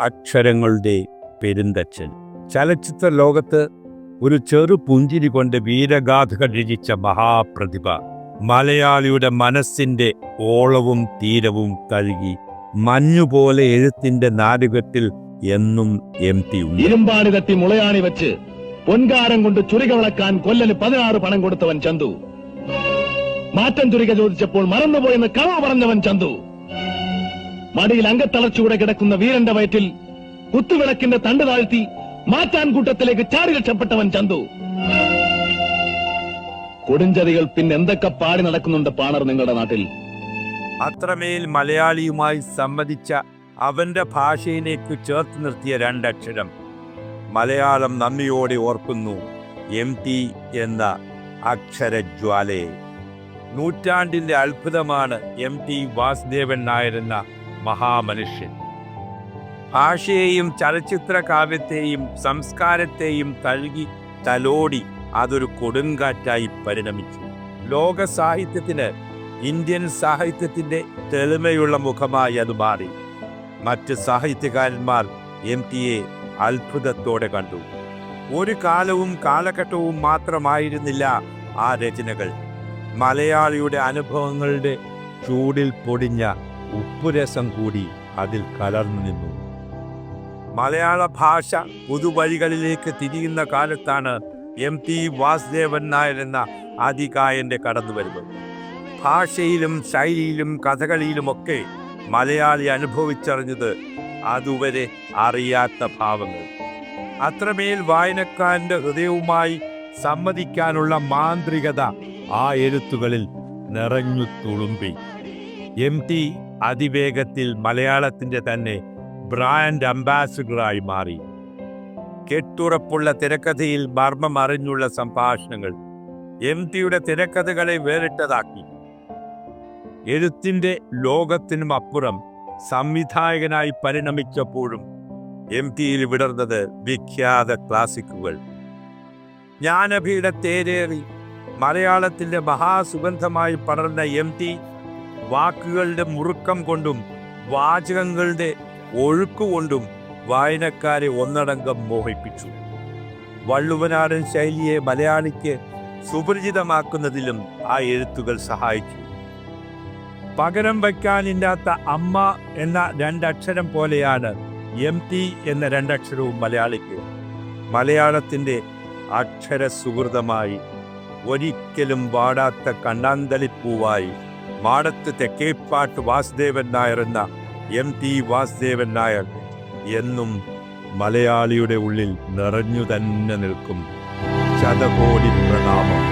അക്ഷരങ്ങളുടെ പെരുന്തച്ഛൻ ചലച്ചിത്ര ലോകത്ത് ഒരു ചെറു പുഞ്ചിരി കൊണ്ട് വീരഗാഥകൾ രചിച്ച മഹാപ്രതിഭ. മലയാളിയുടെ മനസ്സിന്റെ ഓളവും തീരവും കഴുകി മഞ്ഞുപോലെ എഴുത്തിന്റെ നാടകത്തിൽ എന്നും എം ടി ഇരുമ്പാട് കത്തി മുളയാണി വെച്ച് പൊൻകാരം കൊണ്ട് ചുരിക വിളക്കാൻ കൊല്ലന് പതിനാറ് പണം കൊടുത്തവൻ ചന്തു. മാറ്റം ചുരിക ചോദിച്ചപ്പോൾ മറന്നുപോയെന്ന് കളവ് പറഞ്ഞവൻ ചന്തു. മടിയിൽ അംഗത്തളർച്ചയുടെ കിടക്കുന്ന വീരന്റെ വയറ്റിൽ കുത്തുവിളക്കിന്റെ തണ്ട് താഴ്ത്തി മാറ്റാൻ കൂട്ടത്തിലേക്ക് ചാടി രക്ഷപ്പെട്ടവൻ ചന്തു. കൊടുഞ്ചതികൾ പിന്നെ എന്തൊക്കെ പാടി നടക്കുന്നുണ്ട് പാണർ നിങ്ങളുടെ നാട്ടിൽ? അത്രമേൽ മലയാളിയുമായി സമ്മതിച്ച അവന്റെ ഭാഷയിലേക്ക് ചേർത്ത് നിർത്തിയ രണ്ടക്ഷരം. മലയാളം നന്ദിയോടെ ഓർക്കുന്നു. എം ടി എന്ന അക്ഷരജ്വാലയെ. നൂറ്റാണ്ടിന്റെ അത്ഭുതമാണ് എം ടി വാസുദേവൻ നായർ എന്ന മഹാമനുഷ്യൻ. ഭാഷയെയും ചലച്ചിത്ര കാവ്യത്തെയും സംസ്കാരത്തെയും തഴുകി തലോടി അതൊരു കൊടുങ്കാറ്റായി പരിണമിച്ചു. ലോക സാഹിത്യത്തിന് ഇന്ത്യൻ സാഹിത്യത്തിന്റെ തെളിമയുള്ള മുഖമായി അത് മാറി. മറ്റ് സാഹിത്യകാരന്മാർ എം ടിയെ അത്ഭുതത്തോടെ കണ്ടു. ഒരു കാലവും കാലഘട്ടവും മാത്രമായിരുന്നില്ല ആ രചനകൾ. മലയാളിയുടെ അനുഭവങ്ങളുടെ ചൂടിൽ പൊടിഞ്ഞ ഉപ്പുരസം കൂടി അതിൽ കലർന്നു നിന്നു. മലയാള ഭാഷ പുതുവഴികളിലേക്ക് തിരിയുന്ന കാലത്താണ് എം ടി വാസുദേവൻ നായർ എന്ന അതികായന്റെ കടന്നുവരവ് ഭാഷയിലും ശൈലിയിലും കഥകളിയിലുമൊക്കെ മലയാളി അനുഭവിച്ചറിഞ്ഞത് അതുവരെ അറിയാത്ത ഭാവങ്ങൾ. അത്രമേൽ വായനക്കാരന്റെ ഹൃദയവുമായി സമ്മതിക്കാനുള്ള മാന്ത്രികത ആ എഴുത്തുകളിൽ നിറഞ്ഞു തുളുമ്പി. എം ടി അതിവേഗത്തിൽ മലയാളത്തിന്റെ തന്നെ ബ്രാൻഡ് അംബാസിഡറായി മാറി. കെട്ടുറപ്പുള്ള തിരക്കഥയിൽ മർമ്മം അറിഞ്ഞുള്ള സംഭാഷണങ്ങൾ എം ടിയുടെ തിരക്കഥകളെ വേറിട്ടതാക്കി. എഴുത്തിന്റെ ലോകത്തിനും അപ്പുറം സംവിധായകനായി പരിണമിച്ചപ്പോഴും എം ടിയിൽ വിടർന്നത് വിഖ്യാത ക്ലാസിക്കുകൾ. ജ്ഞാനപീഠ തേരേറി മലയാളത്തിന്റെ മഹാസുഗന്ധമായി പടർന്ന എം ടി വാക്കുകളുടെ മുറുക്കം കൊണ്ടും വാചകങ്ങളുടെ ഒഴുക്കുകൊണ്ടും വായനക്കാരെ ഒന്നടങ്കം മോഹിപ്പിച്ചു. വള്ളുവനാടൻ ശൈലിയെ മലയാളിക്ക് സുപരിചിതമാക്കുന്നതിലും ആ എഴുത്തുകൾ സഹായിച്ചു. പകരം വയ്ക്കാനില്ലാത്ത അമ്മ എന്ന രണ്ടക്ഷരം പോലെയാണ് എം ടി എന്ന രണ്ടക്ഷരവും മലയാളിക്ക്. മലയാളത്തിന്റെ അക്ഷര സുഹൃതമായി ഒരിക്കലും വാടാത്ത കണ്ണാന്തളിപ്പൂവായി മാടത്ത് തെക്കേപ്പാട്ട് വാസുദേവൻ നായർ എന്ന എം ടി വാസുദേവൻ നായർ എന്നും മലയാളിയുടെ ഉള്ളിൽ നിറഞ്ഞു തന്നെ നിൽക്കും. ശതകോടി പ്രണാമം.